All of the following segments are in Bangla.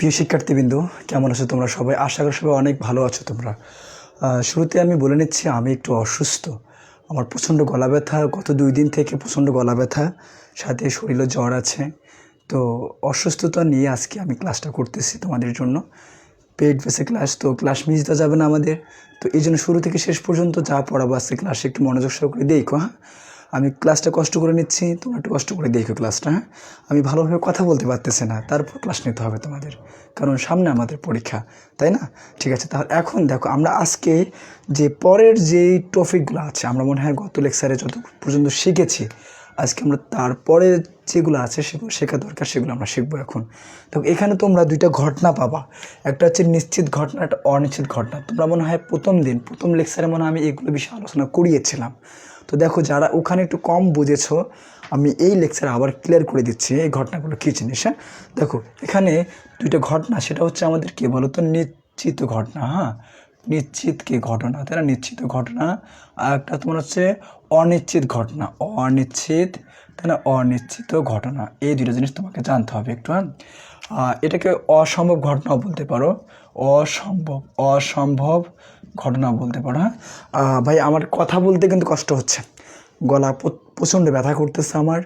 প্রিয় শিক্ষার্থীবৃন্দ, কেমন আছো তোমরা সবাই? আশা করি সবাই অনেক ভালো আছো তোমরা। শুরুতে আমি বলে নিচ্ছি, আমি একটু অসুস্থ। আমার প্রচণ্ড গলা ব্যথা, গত দুই দিন থেকে প্রচণ্ড গলা ব্যথা, সাথে শরীরে জ্বর আছে। তো অসুস্থতা নিয়ে আজকে আমি ক্লাসটা করতেছি তোমাদের জন্য। পেড বেসে ক্লাস, তো ক্লাস মিস দেওয়া যাবে না আমাদের। তো এই জন্য শুরু থেকে শেষ পর্যন্ত যা পড়াবো আজকে ক্লাসে একটু মনোযোগ সহকারে দেখো হ্যাঁ? আমি ক্লাসটা কষ্ট করে নিচ্ছি, তোমরা একটু কষ্ট করে দেখো ক্লাসটা হ্যাঁ? আমি ভালোভাবে কথা বলতে পারতেছি না, তারপর ক্লাস নিতে হবে তোমাদের, কারণ সামনে আমাদের পরীক্ষা, তাই না? ঠিক আছে, তাহলে এখন দেখো, আমরা আজকে যে পরের যেই টপিকগুলো আছে, আমরা মনে হয় গত লেকচারে যত পর্যন্ত শিখেছি, আজকে আমরা তারপরে যেগুলো আছে সেগুলো শেখা দরকার, সেগুলো আমরা শিখব এখন। তো এখানে তোমরা দুইটা ঘটনা পাবা, একটা হচ্ছে নিশ্চিত ঘটনা, একটা অনিশ্চিত ঘটনা। তোমরা মনে হয় প্রথম দিন, প্রথম লেকচারে মনে হয় আমি এগুলো বিষয়ে আলোচনা করিয়েছিলাম। তো দেখো যারা ওখানে একটু কম বুঝেছ, আমি এই লেকচার আবার ক্লিয়ার করে দিচ্ছি, এই ঘটনাগুলো কী জিনিস হ্যাঁ? দেখো, এখানে দুইটা ঘটনা, সেটা হচ্ছে আমাদের কে বলো তো নিশ্চিত ঘটনা হ্যাঁ? নিশ্চিত কি ঘটনা? তাই না? নিশ্চিত ঘটনা। আর একটা তোমার হচ্ছে অনিশ্চিত ঘটনা, অনিশ্চিত, তাই না? অনিশ্চিত ঘটনা, এই দুটো জিনিস তোমাকে জানতে হবে একটু হ্যাঁ? এটাকে অসম্ভব ঘটনাও বলতে পারো, অসম্ভব অসম্ভব ঘটনা বলতে পারো। হ্যাঁ ভাই, আমার কথা বলতে কিন্তু কষ্ট হচ্ছে। গলা প্রচণ্ড ব্যথা করতেছে আমার।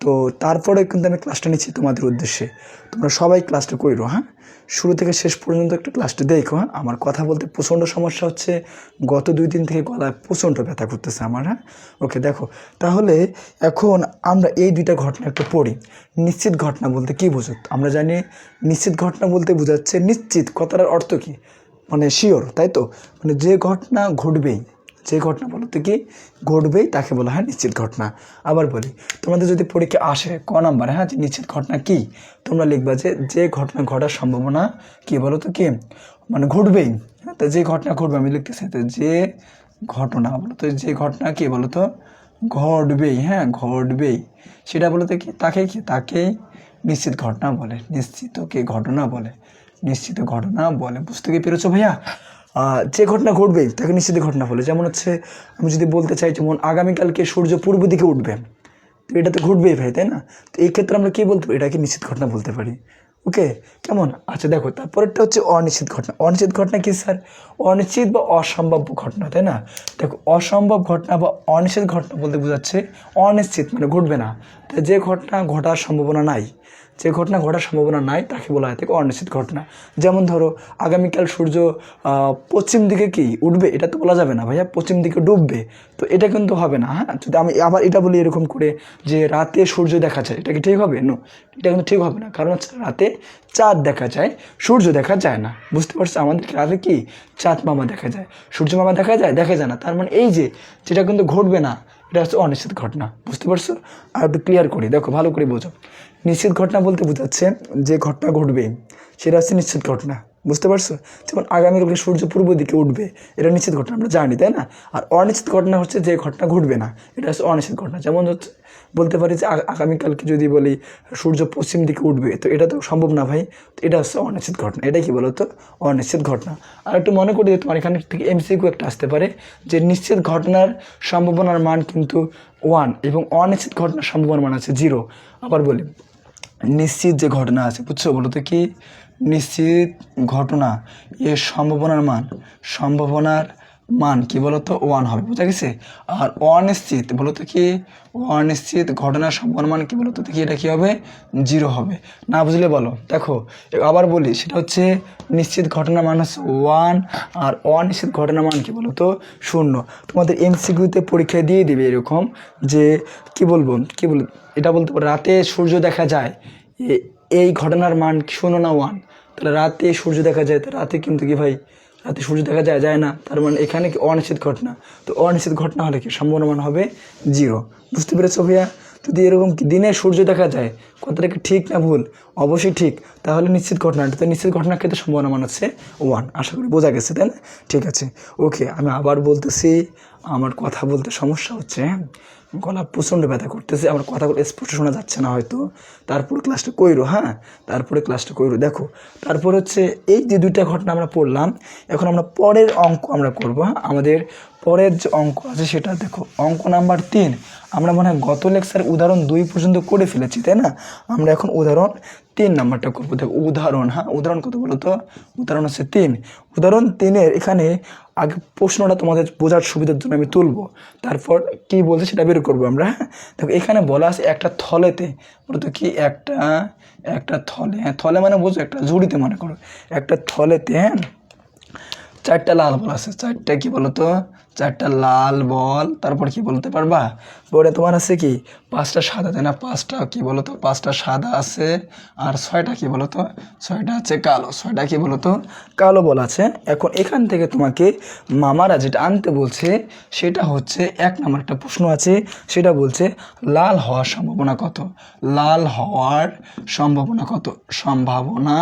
তো তারপরে কিন্তু আমি ক্লাসটা নিচ্ছি তোমাদের উদ্দেশ্যে। তোমরা সবাই ক্লাসটা করো হ্যাঁ? শুরু থেকে শেষ পর্যন্ত একটু ক্লাসটা দেখো হ্যাঁ? আমার কথা বলতে প্রচণ্ড সমস্যা হচ্ছে। গত দুই দিন থেকে গলায় প্রচণ্ড ব্যথা করতেছে আমার হ্যাঁ? ওকে, দেখো। তাহলে এখন আমরা এই দুইটা ঘটনা একটু পড়ি। নিশ্চিত ঘটনা বলতে কী বোঝো? আমরা জানি নিশ্চিত ঘটনা বলতে বোঝাচ্ছে নিশ্চিত কথাটার অর্থ কী? মানে শিওর তাই তো? মানে যে ঘটনা ঘটবেই যে ঘটনা বলো তো কি ঘটবেই তাকে বলা হয় নিশ্চিত ঘটনা। আবার বলি তোমাদের যদি পরীক্ষা আসে ক নাম্বার হ্যাঁ যে নিশ্চিত ঘটনা কি? তোমরা লিখবা যে যে ঘটনা ঘটার সম্ভাবনা কি বলো তো কি? মানে ঘটবেই। হ্যাঁ, তো যে ঘটনা ঘটবে আমি লিখতেছি তো যে ঘটনা বলো তো যে ঘটনা কি বলো তো? ঘটবেই হ্যাঁ ঘটবেই। সেটা বলো তো কি? তাকে কি? তাকেই নিশ্চিত ঘটনা বলে নিশ্চিত কে ঘটনা বলে। নিশ্চিত ঘটনা বলে বুঝতে কি পেরেছ ভাইয়া? যে ঘটনা ঘটবেই তাকে নিশ্চিত ঘটনা বলে। যেমন হচ্ছে, আমি যদি বলতে চাই, যেমন আগামীকালকে সূর্য পূর্ব দিকে উঠবে, তো এটা তো ঘটবেই ভাই, তাই না? তো এই ক্ষেত্রে আমরা কী বলতে পারি? এটাকে নিশ্চিত ঘটনা বলতে পারি। ওকে? কেমন? আচ্ছা দেখো, তারপরেরটা হচ্ছে অনিশ্চিত ঘটনা। অনিশ্চিত ঘটনা কি, স্যার? অনিশ্চিত বা অসম্ভাব্য ঘটনা, তাই না? দেখো, অসম্ভব ঘটনা বা অনিশ্চিত ঘটনা বলতে বোঝাচ্ছে অনিশ্চিত মানে ঘটবে না। যে ঘটনা ঘটার সম্ভাবনা নাই, যে ঘটনা ঘটার সম্ভাবনা নাই তাকে বলা হয় থাকে অনিশ্চিত ঘটনা। যেমন ধরো, আগামীকাল সূর্য পশ্চিম দিকে কি উঠবে, এটা তো বলা যাবে না ভাইয়া, পশ্চিম দিকে ডুববে, তো এটা কিন্তু হবে না হ্যাঁ? যদি আমি আবার এটা বলি এরকম করে যে রাতে সূর্য দেখা যায়, এটা কি ঠিক হবে? নো এটা কিন্তু ঠিক হবে না, কারণ হচ্ছে রাতে চাঁদ দেখা যায়, সূর্য দেখা যায় না। বুঝতে পারছ? আমাদের রাতে কি? চাঁদ মামা দেখা যায়, সূর্য মামা দেখা যায় দেখা যায় না। তার মানে এই যে, যেটা কিন্তু ঘটবে না এটা হচ্ছে অনিশ্চিত ঘটনা, বুঝতে পারছ? আর একটু ক্লিয়ার করি, দেখো, ভালো করে বোঝো। নিশ্চিত ঘটনা বলতে বোঝাচ্ছে যে ঘটনা ঘটবে, সেটা হচ্ছে নিশ্চিত ঘটনা। বুঝতে পারছ? যেমন আগামীকালকে সূর্য পূর্ব দিকে উঠবে, এটা নিশ্চিত ঘটনা, আমরা জানি, তাই না? আর অনিশ্চিত ঘটনা হচ্ছে যে ঘটনা ঘটবে না, এটা হচ্ছে অনিশ্চিত ঘটনা। যেমন হচ্ছে, বলতে পারি যে আগামীকালকে যদি বলি সূর্য পশ্চিম দিকে উঠবে, তো এটা তো সম্ভব না ভাই, তো এটা হচ্ছে অনিশ্চিত ঘটনা এটা কি বলো তো অনিশ্চিত ঘটনা। আর একটু মনে করি তোমার এখানে থেকে এমসিকিউ একটা আসতে পারে, যে নিশ্চিত ঘটনার সম্ভাবনার মান কিন্তু ওয়ান এবং অনিশ্চিত ঘটনার সম্ভাবনার মান আছে জিরো আবার বলি, নিশ্চিত যে ঘটনা আছে, বুঝছ, বলো তো কি? নিশ্চিত ঘটনা, এর সম্ভাবনার মান। সম্ভাবনার মান কি বলতো? ওয়ান হবে, বুঝা গেছে? আর অনিশ্চিত বলতো কি? অনিশ্চিত ঘটনার সম্ভাবনার মান কি বলতো? কি এটা কি হবে? জিরো হবে। না বুঝলে বলো। দেখো, আবার বলি, সেটা হচ্ছে নিশ্চিত ঘটনার মান হচ্ছে ওয়ান আর অনিশ্চিত ঘটনার মান কি বলতো? শূন্য। তোমাদের এমসিকিউতে পরীক্ষা দিয়ে দিবে এরকম যে, কি বলব? কি বল এটা বলতে পারো, রাতে সূর্য দেখা যায় এই ঘটনার মান শূন্য না ওয়ান তাহলে রাতে সূর্য দেখা যায়, তো রাতে কিন্তু কি ভাই? রাতে সূর্য দেখা যায় যায় না। তার মানে এখানে কি অনিশ্চিত ঘটনা? তো অনিশ্চিত ঘটনা হলে কি সম্ভাবনা হবে? জিরো। বুঝতে পেরেছ ভাইয়া? যদি এরকম দিনে সূর্য দেখা যায়, কথাটা কি ঠিক না ভুল? অবশ্যই ঠিক। তাহলে নিশ্চিত ঘটনা তো নিশ্চিত ঘটনার ক্ষেত্রে সম্ভাবনা মান হচ্ছে ওয়ান আশা করি বোঝা গেছে, তাই না? ঠিক আছে। ওকে, আমি আবার বলতেছি, আমার কথা বলতে সমস্যা হচ্ছে গলা প্রচণ্ড ব্যথা করতেছে, আমার কথাগুলো স্পষ্ট শোনা যাচ্ছে না হয়তো। তারপরে ক্লাসটা কইরো হ্যাঁ? তারপরে ক্লাসটা কইরো। দেখো, তারপর হচ্ছে এই যে দুইটা ঘটনা আমরা পড়লাম, এখন আমরা পরের অঙ্ক আমরা করব হ্যাঁ? আমাদের পরের যে অঙ্ক আছে সেটা দেখো, অঙ্ক নাম্বার তিন, আমরা মনে হয় গত লেকচার উদাহরণ দুই পর্যন্ত করে ফেলেছি, তাই না? আমরা এখন উদাহরণ তিন নাম্বারটা করব। দেখো, উদাহরণ হ্যাঁ? উদাহরণ কত বলো তো? উদাহরণ হচ্ছে তিন। উদাহরণ তিনের এখানে আগে প্রশ্নটা তোমাদের বোঝার সুবিধার জন্য আমি তুলবো। তারপর কি বলছে সেটা বের করব আমরা হ্যাঁ? দেখো, এখানে বলা আছে একটা থলেতে বলতো কি? একটা একটা থলে হ্যাঁ? থলে মানে বোঝো একটা ঝুড়িতে মনে করো। একটা থলেতে হ্যাঁ? চারটা লাল বল আছে। চারটা কি বলতো চারটা লাল বল, তারপর কি বলতে পারবা? পরে তোমার আছে কি? পাঁচটা সাদা, তাই না? পাঁচটা কি বলতো? পাঁচটা সাদা আছে, আর ছয়টা কি বলতো? ছয়টা আছে কালো। ছয়টা কি বলতো? কালো বল আছে। এখন এখান থেকে তোমাকে মামারা যেটা আনতে বলছে, সেটা হচ্ছে, এক নাম্বার একটা প্রশ্ন আছে, সেটা বলছে, লাল হওয়ার সম্ভাবনা কত? লাল হওয়ার সম্ভাবনা কত? সম্ভাবনা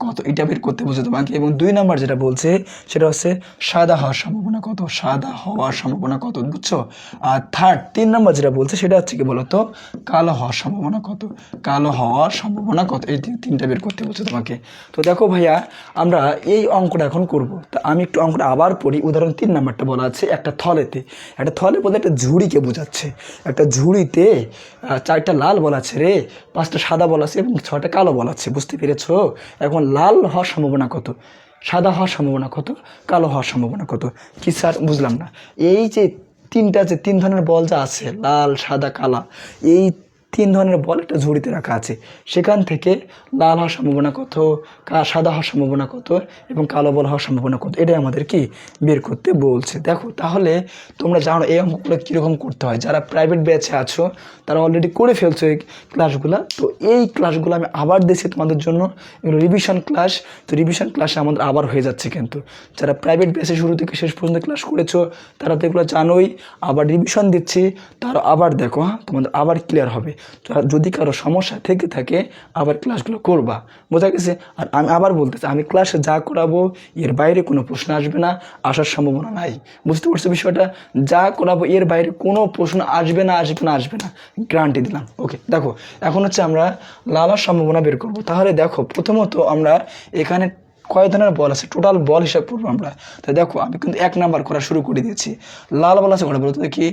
কত? এটা বের করতে বলছে তোমাকে। এবং দুই নাম্বার যেটা বলছে, সেটা হচ্ছে, সাদা হওয়ার সম্ভাবনা কত? সাদা হওয়ার সম্ভাবনা কত, বুঝছ? আর থার্ড তিন নাম্বার যেটা বলছে সেটা হচ্ছে কি বলতো? কালো হওয়ার সম্ভাবনা কত? কালো হওয়ার সম্ভাবনা কত? এই তিন- তিনটা বের করতে বলছে তোমাকে। তো দেখো ভাইয়া, আমরা এই অঙ্কটা এখন করব। তা আমি একটু অঙ্কটা আবার পড়ি। উদাহরণ তিন নাম্বারটা বলা আছে একটা থলেতে। একটা থলে বলতে একটা ঝুড়িকে বোঝাচ্ছে। একটা ঝুড়িতে চারটা লাল বল আছে রে, পাঁচটা সাদা বল আছে এবং ছটা কালো বল আছে। বুঝতে পেরেছ? এখন লাল হওয়ার সম্ভাবনা কত? সাদা হওয়ার সম্ভাবনা কত, কালো হওয়ার সম্ভাবনা কত? কি স্যার, বুঝলাম না। এই যে তিনটা যে তিন ধরনের বল যা আছে, লাল, সাদা, কালা, এই তিন ধরনের বল একটা ঝুড়িতে রাখা আছে। সেখান থেকে লাল হওয়ার সম্ভাবনা কত সাদা হওয়ার সম্ভাবনা কত এবং কালো বল হওয়ার সম্ভাবনা কত? এটাই আমাদের কি বের করতে বলছে। দেখো, তাহলে তোমরা জানো এই অঙ্কগুলো কীরকম করতে হয়। যারা প্রাইভেট ব্যাচে আছো, তারা অলরেডি করে ফেলছো এই ক্লাসগুলো তো এই ক্লাসগুলো আমি আবার দিয়েছি তোমাদের জন্য এগুলো রিভিশন ক্লাস তো রিভিশন ক্লাসে আমাদের আবার হয়ে যাচ্ছে কিন্তু। যারা প্রাইভেট ব্যাচে শুরু থেকে শেষ পর্যন্ত ক্লাস করেছ, তারা তো এগুলো জানোই। আবার রিভিশন দিচ্ছি তারা আবার দেখো হ্যাঁ? তোমাদের আবার ক্লিয়ার হবে। যদি কারও সমস্যা থেকে থাকে, আবার ক্লাসগুলো করবা। বোঝা গেছে? আর আমি আবার বলতেছি, আমি ক্লাসে যা করাবো, এর বাইরে কোনো প্রশ্ন আসবে না, আসার সম্ভাবনা নাই। বুঝতে পারছ বিষয়টা? যা করাবো, এর বাইরে কোনো প্রশ্ন আসবে না আসবে না আসবে না। গ্যারান্টি দিলাম। ওকে দেখো, এখন হচ্ছে আমরা লালার সম্ভাবনা বের করব। তাহলে দেখো, প্রথমত আমরা এখানে কয় ধরনের বল আছে? টোটাল বল হিসাব করব আমরা। তাই দেখো, আমি কিন্তু এক নাম্বার করা শুরু করে দিয়েছি। লাল বল আছে, কটা বলো তো দেখি।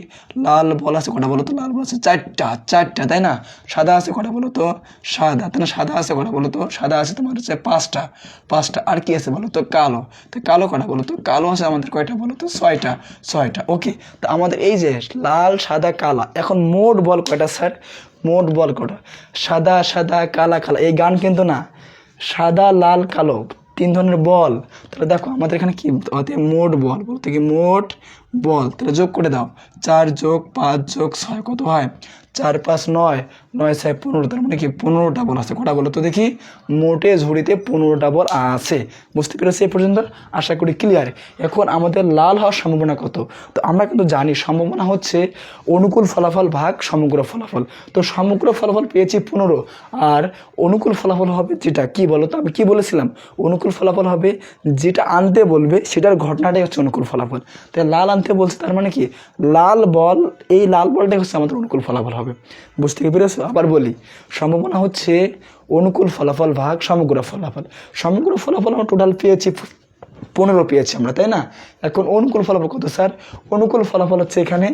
লাল বল আছে, কটা বলো তো? লাল বল আছে, চারটা চারটা, তাই না? সাদা আছে, কটা বলো তো? সাদা, তাই না? সাদা আছে, কটা বলো তো? সাদা আছে তোমার হচ্ছে পাঁচটা। পাঁচটা, আর কি আছে বলো তো? কালো। তো কালো কটা বলো তো? কালো আছে আমাদের কয়টা বলো তো? ছয়টা ছয়টা ওকে তো আমাদের এই যে লাল, সাদা, কালা, এখন মোট বল কয়টা স্যার? মোট বল কটা? সাদা সাদা, কালা কালা, এই গান কিন্তু না। সাদা, লাল, কালো। তিন ধরনের বল। তাহলে দেখো আমাদের এখানে কি? মোট বল বলতে কি মোট বল, তাহলে যোগ করে দাও। চার যোগ পাঁচ যোগ ছয়, কত হয়? চার পাঁচ নয় নয় ছয় পনেরো, তার মানে কি পনেরোটা বল আছে। কটা বলো তো দেখি। মোটে ঝুড়িতে পনেরোটা বল আছে। বুঝতে পেরেছি এ পর্যন্ত? আশা করি ক্লিয়ার এখন আমাদের লাল হওয়ার সম্ভাবনা কত? তো আমরা কিন্তু জানি, সম্ভাবনা হচ্ছে অনুকূল ফলাফল ভাগ সমগ্র ফলাফল। তো সমগ্র ফলাফল পেয়েছি পনেরো, আর অনুকূল ফলাফল হবে যেটা? কি বলো তো? আমি কি বলেছিলাম? অনুকূল ফলাফল হবে যেটা আনতে বলবে, সেটার ঘটনাটাই হচ্ছে অনুকূল ফলাফল। তাই লাল আনতে বলছে, তার মানে কি? লাল বল, এই লাল বলটাই হচ্ছে আমাদের অনুকূল ফলাফল হবে। বুঝতে পেরেছ? আবার বলি, সম্ভাবনা হচ্ছে অনুকূল ফলাফল ভাগ সমগ্র ফলাফল। সমগ্র ফলাফল আমরা টোটাল পেয়েছি পনেরো পেয়েছি আমরা, তাই না? এখন অনুকূল ফলাফল কত, স্যার? অনুকূল ফলাফল হচ্ছে এখানে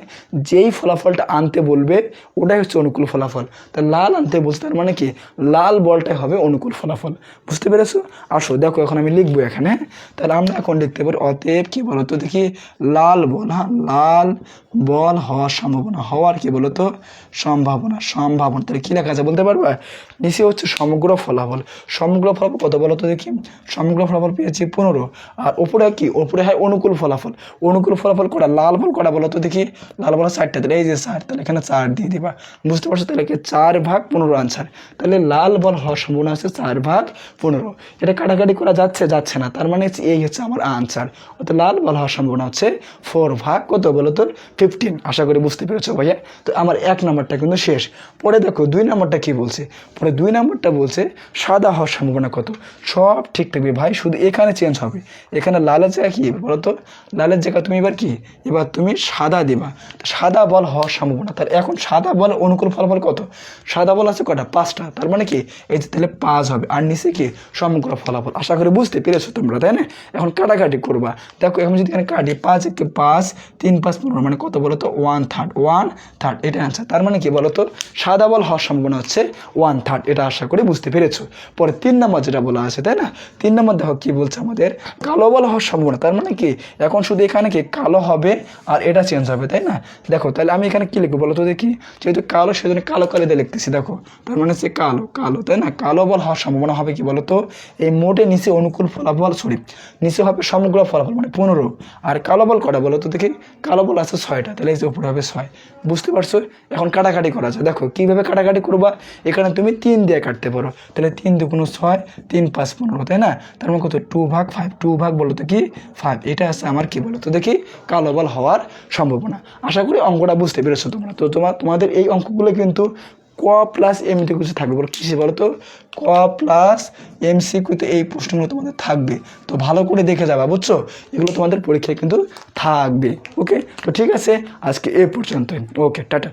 যেই ফলাফলটা আনতে বলবে, ওটাই হচ্ছে অনুকূল ফলাফল। তা লাল আনতে বলছে, তার মানে কি? লাল বলটাই হবে অনুকূল ফলাফল। বুঝতে পেরেছ? আসো, দেখো, এখন আমি লিখব এখানে। তাহলে আমরা এখন লিখতে পারি, অতএব কি বলতো, দেখি, লাল বল হ্যাঁ লাল বল হওয়ার সম্ভাবনা। হওয়ার কি বলতো? সম্ভাবনা সম্ভাবনা। তাহলে কী লেখা আছে বলতে পারবা? নিচে হচ্ছে সমগ্র ফলাফল। সমগ্র ফলাফল কত বলো তো দেখি? সমগ্র ফলাফল পেয়েছি পনেরো। আর ওপরে কি? ওপরে হয় অনুকূল ফলাফল। অনুকূল ফলাফল কটা? লাল বল কটা বলো তো দেখি? লাল বল চারটা। তাহলে এই যে চার, তাহলে এখানে চার দিয়ে দিবা। বুঝতে পারছ? তাহলে কি চার ভাগ পনেরো আনসার তাহলে লাল বল হওয়ার সম্ভাবনা আছে চার ভাগ পনেরো। এটা কাটাকাটি করা যাচ্ছে যাচ্ছে না। তার মানে এই হচ্ছে আমার আনসার অর্থাৎ লাল বল হওয়ার সম্ভাবনা হচ্ছে ফোর ভাগ কত বলো তো? ফিফটিন আশা করি বুঝতে পেরেছ ভাইয়া। তো আমার এক নাম্বারটা কিন্তু শেষ। পরে দেখো দুই নাম্বারটা কি বলছে? পরে দুই নাম্বারটা বলছে সাদা হওয়ার সম্ভাবনা কত? সব ঠিক থাকবে ভাই। শুধু এখানে চেঞ্জ হবে। এখানে লালের জায়গা কি? বলো তো লালের জায়গা তুমি এবার কি? এবার তুমি সাদা দিবা। সাদা বল হওয়ার সম্ভাবনা। তার এখন সাদা বল অনুকূল ফলাফল কত? সাদা বল আছে কটা পাঁচটা। তার মানে কি? এই যে তাহলে পাঁচ হবে। আর নিচে কি? সমগ্র ফলাফল। আশা করি বুঝতে পেরেছ তোমরা, তাই না? এখন কাটাকাটি করবা। দেখো, এখন যদি এখানে কাটি, পাঁচ একে পাঁচ, তিন, পাঁচ, পনেরো মানে কত বলো তো? One third. One third. এটা অ্যান্সার তার মানে কি বলো তো? সাদা বল হওয়ার সম্ভাবনা হচ্ছে ওয়ান থার্ড। এটা আশা করি বুঝতে পেরেছ। পরে তিন নম্বর যেটা বলা আছে, তাই না? তিন নম্বর দেখো কি বলছে আমাদের? কালো বল হওয়ার সম্ভাবনা, তার মানে কি? এখন শুধু এখানে কি কালো হবে আর এটা চেঞ্জ হবে, তাই না? দেখো, তাহলে আমি এখানে কি লিখব বলো তো দেখি? যেহেতু কালো, সেজন্য কালো কালো দিয়ে লিখতেছি, দেখো। তার মানে হচ্ছে কালো কালো, তাই না? কালো বল হওয়ার সম্ভাবনা হবে কি বলো তো এই মোটে নিচে অনুকূল ফলাফল সরি নিচে হবে সমগ্র ফলাফল মানে পনেরো। আর কালো বল কটা বলো তো দেখি? কালো বল আছে ছয়টা, তাহলে এই যে উপরে হবে ছয়। বুঝতে পারছ? এখন কাটাকাটি করা আছে। দেখো, কীভাবে কাটাকাটি করবা? এখানে তুমি তিন দিয়ে কাটতে পারো। তাহলে তিন দুগুণ ছয়, তিন পাঁচ পনেরো, তাই না? তার মানে কত? টু ভাগ ফাইভ টু ভাগ বলো তো কি? ফাইভ এটা আছে আমার কি বলো তো দেখি, কালো বল হওয়ার সম্ভাবনা। আশা করি অঙ্কটা বুঝতে পেরেছ তোমরা। তো তোমার তোমাদের এই অঙ্কগুলো কিন্তু ক প্লাস এমটি কিছু থাকবে। বলো কিসে বলো তো ক প্লাস এমসিকিউতে এই প্রশ্নগুলো তোমাদের থাকবে। তো ভালো করে দেখে যাবা, বুঝছ? এগুলো তোমাদের পরীক্ষায় কিন্তু থাকবে। ওকে তো ঠিক আছে, আজকে এ পর্যন্তই। Okay tata.